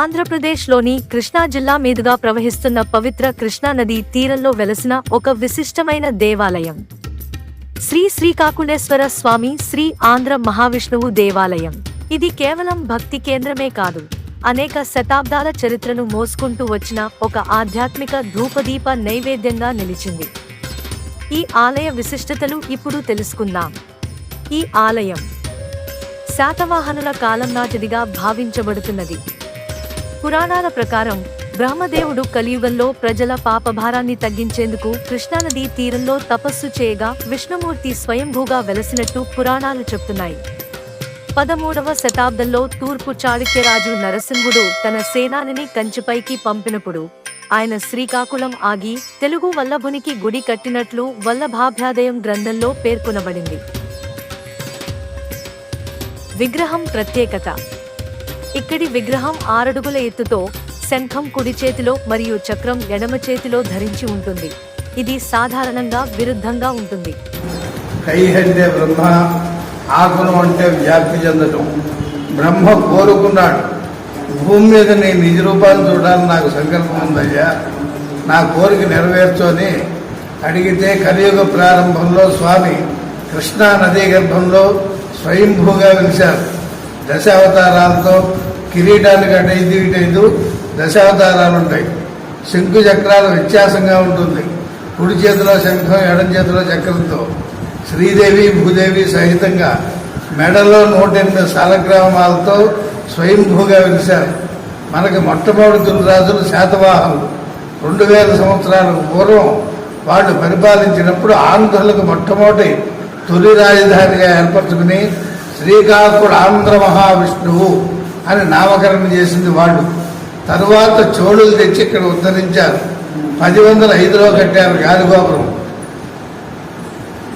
ఆంధ్రప్రదేశ్లోని కృష్ణా జిల్లా మీదుగా ప్రవహిస్తున్న పవిత్ర కృష్ణా నది తీరంలో వెలసిన ఒక విశిష్టమైన దేవాలయం. శ్రీ శ్రీకాకుళేశ్వర స్వామి శ్రీ ఆంధ్ర మహావిష్ణువు దేవాలయం. ఇది కేవలం భక్తి కేంద్రమే కాదు అనేక శతాబ్దాల చరిత్రను మోసుకుంటూ వచ్చిన ఒక ఆధ్యాత్మిక ధూపదీప నైవేద్యంగా నిలిచింది. ఈ ఆలయ విశిష్టతలు ఇప్పుడు తెలుసుకుందాం. ఈ ఆలయం శాతవాహనుల కాలం నాటిదిగా భావించబడుతున్నది. పురాణాల ప్రకారం బ్రహ్మదేవుడు కలియుగంలో ప్రజల పాపభారాన్ని తగ్గించేందుకు కృష్ణానదీ తీరంలో తపస్సు చేయగా విష్ణుమూర్తి స్వయంభూగా వెలసినట్టు పురాణాలు చెప్తున్నాయి. పదమూడవ శతాబ్దంలో తూర్పు చాళుక్యరాజు నరసింహుడు తన సేనానిని కంచిపైకి పంపినప్పుడు ఆయన శ్రీకాకుళం ఆగి తెలుగు వల్లభునికి గుడి కట్టినట్లు వల్లభాభ్యాదయం గ్రంథంలో పేర్కొనబడింది. విగ్రహం ప్రత్యేకత. ఇక్కడి విగ్రహం ఆరడుగుల ఎత్తుతో శంఖం కుడి చేతిలో మరియు చక్రం ఎడమ చేతిలో ధరించి ఉంటుంది. ఇది సాధారణంగా విరుద్ధంగా ఉంటుంది. కై అంటే బ్రహ్మ ఆకులం అంటే వ్యాప్తి చెందటం. బ్రహ్మ కోరుకున్నాడు. భూమి మీద నీ నిజ రూపాన్ని చూడాలని నాకు సంకల్పం ఉందయ్యా. నా కోరిక నెరవేర్చుని అడిగితే కలియుగ ప్రారంభంలో స్వామి కృష్ణా నదీ గర్భంలో స్వయంభూగా వెలిశారు. దశావతారాలతో కిరీటానికి అటు ఐదు ఇటు ఐదు దశావతారాలు ఉంటాయి శంకు చక్రాల వ్యత్యాసంగా ఉంటుంది. కుడి చేతిలో శంఖం ఎడం చేతిలో చక్రంతో. శ్రీదేవి భూదేవి సహితంగా మెడలో నూట ఎనిమిది సాలగ్రామాలతో స్వయంభూగా వెలిశారు మనకి మొట్టమొదటి దుర్రాజులు శాతవాహనులు రెండు వేల సంవత్సరాలకు పూర్వం వాళ్ళు పరిపాలించినప్పుడు ఆంధ్రులకు మొట్టమొదటి తొలి రాజధానిగా ఏర్పరచుకుని శ్రీకాకుడు ఆంధ్ర మహావిష్ణువు. అని నామకరణం చేసింది వాళ్ళు. తరువాత చోళులు తెచ్చి ఇక్కడ ఉద్ధరించారు. పది వందల ఐదులో కట్టారు గాలిగోపురం.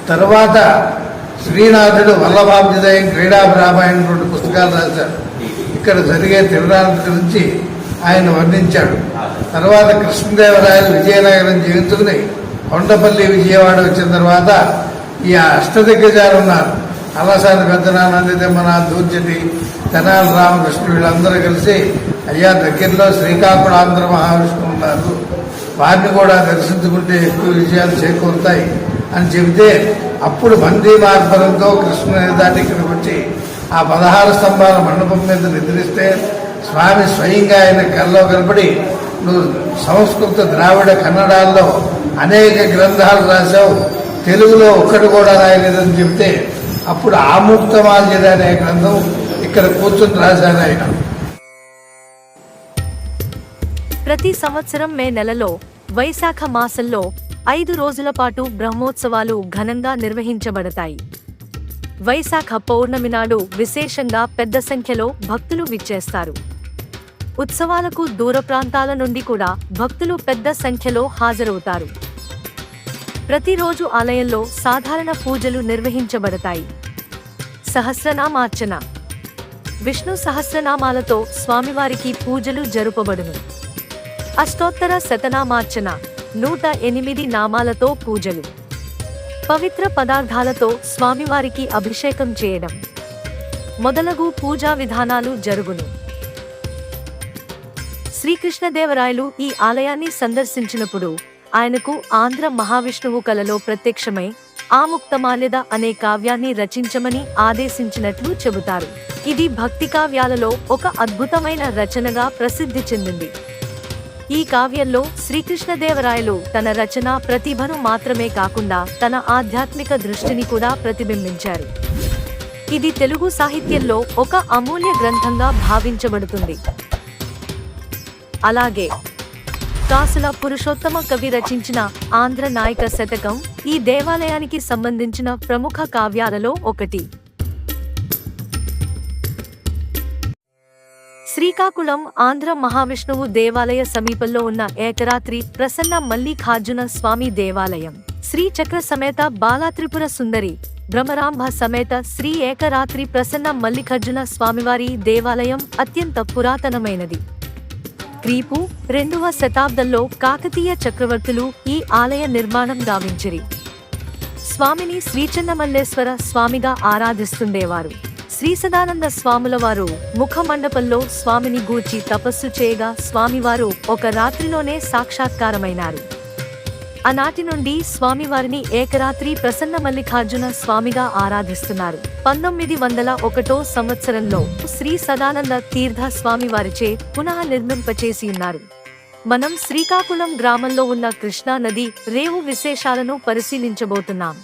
తర్వాత శ్రీనాథుడు వల్లభాభ్యుదయం క్రీడాభిరామాయణ రెండు పుస్తకాలు రాశారు. ఇక్కడ జరిగే తిరునాళ్ళ గురించి ఆయన వర్ణించాడు. తర్వాత కృష్ణదేవరాయలు విజయనగరం జీవించుకుని కొండపల్లి విజయవాడ వచ్చిన తర్వాత ఈ అష్టదిగ్గజాలు ఉన్నారు. అలసాని పెద్దనానంది తిమ్మనాథ్ దూర్జటి తెనాలి రామకృష్ణ వీళ్ళందరూ కలిసి అయ్యా దగ్గరలో శ్రీకాకుళాంధ్ర మహావిష్ణువు ఉన్నారు. వారిని కూడా దర్శించుకుంటే ఎక్కువ విజయాలు చేకూరుతాయి అని చెబితే అప్పుడు మంది మార్పరంతో కృష్ణుని దాటి ఇక్కడికి వచ్చి ఆ పదహారు స్తంభాల మండపం మీద నిద్రిస్తే స్వామి స్వయంగా ఆయన కళ్ళలో కనపడి నువ్వు సంస్కృత ద్రావిడ కన్నడాల్లో అనేక గ్రంథాలు రాశావు. తెలుగులో ఒక్కటి కూడా రాయలేదని చెప్తే అప్పుడు ఆముక్తమాల్యద అనే గ్రంథం ఇక్కడ కూర్చొని రాశాను ఆయన. ప్రతి సంవత్సరం మే నెలలో వైశాఖ మాసంలో ఐదు రోజుల పాటు బ్రహ్మోత్సవాలు ఘనంగా నిర్వహించబడతాయి. వైశాఖ పౌర్ణమి నాడు విశేషంగా పెద్ద సంఖ్యలో భక్తులు విచ్చేస్తారు. ఉత్సవాలకు దూర ప్రాంతాల నుండి కూడా భక్తులు పెద్ద సంఖ్యలో హాజరవుతారు. ప్రతిరోజు ఆలయంలో సాధారణ పూజలు నిర్వహించబడతాయి. సహస్రనామార్చన. విష్ణు సహస్రనామాలతో స్వామివారికి పూజలు జరుపబడును. అష్టోత్తర శతనామార్చన. నూట ఎనిమిది నామాలతో పూజలు. పవిత్ర పదార్థాలతో స్వామివారికి అభిషేకం చేయడం. మొదలగు పూజా విధానాలు జరుగును. శ్రీకృష్ణదేవరాయలు ఈ ఆలయాన్ని సందర్శించినప్పుడు ఆయనకు ఆంధ్ర మహావిష్ణువు కలలో ప్రత్యక్షమై ఆముక్తమాల్యద అనే కావ్యాన్ని రచించమని ఆదేశించినట్లు చెబుతారు. ఇది భక్తి కావ్యాలలో ఒక అద్భుతమైన రచనగా ప్రసిద్ధి చెందింది. ఈ కావ్యంలో శ్రీకృష్ణదేవరాయలు తన రచన ప్రతిభను మాత్రమే కాకుండా తన ఆధ్యాత్మిక దృష్టిని కూడా ప్రతిబింబించారు. ఇది తెలుగు సాహిత్యంలో ఒక అమూల్య గ్రంథంగా భావించబడుతుంది. అలాగే కాసుల పురుషోత్తమ కవి రచించిన ఆంధ్ర నాయక శతకం ఈ దేవాలయానికి సంబంధించిన ప్రముఖ కావ్యాలలో ఒకటి. శ్రీకాకుళం ఆంధ్ర మహావిష్ణువు దేవాలయ సమీపంలో ఉన్న ఏకరాత్రి ప్రసన్న మల్లికార్జున స్వామి దేవాలయం. శ్రీ చక్ర సమేత బాలాత్రిపుర సుందరి భ్రమరాంభ సమేత శ్రీ ఏకరాత్రి ప్రసన్న మల్లికార్జున స్వామివారి దేవాలయం అత్యంత పురాతనమైనది. క్రీపు రెండవ శతాబ్దంలో కాకతీయ చక్రవర్తులు ఈ ఆలయ నిర్మాణం గావించిరి. స్వామిని శ్రీచన్నమల్లేశ్వర స్వామిగా ఆరాధిస్తుండేవారు. శ్రీ సదానంద స్వాముల వారు ముఖ మండపంలో స్వామిని గూర్చి తపస్సు చేయగా స్వామివారు ఒక రాత్రిలోనే సాక్షాత్కారమైనారు. ఆనాటి నుండి స్వామివారిని ఏకరాత్రి ప్రసన్న మల్లికార్జున స్వామిగా ఆరాధిస్తున్నారు. పంతొమ్మిది వందల ఒకటో సంవత్సరంలో శ్రీ సదానంద తీర్థ స్వామివారిచే పునః నిర్మింపచేసి ఉన్నారు. మనం శ్రీకాకుళం గ్రామంలో ఉన్న కృష్ణా నది రేవు విశేషాలను పరిశీలించబోతున్నాం.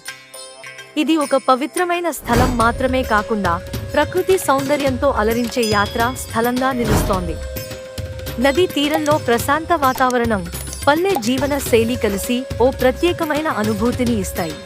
ఇది ఒక పవిత్రమైన స్థలం మాత్రమే కాకుండా ప్రకృతి సౌందర్యంతో అలరించే యాత్ర స్థలంగా నిలుస్తోంది. నదీ తీరంలో ప్రశాంత వాతావరణం పల్లె జీవన శైలి కలిసి ఓ ప్రత్యేకమైన అనుభూతిని ఇస్తాయి.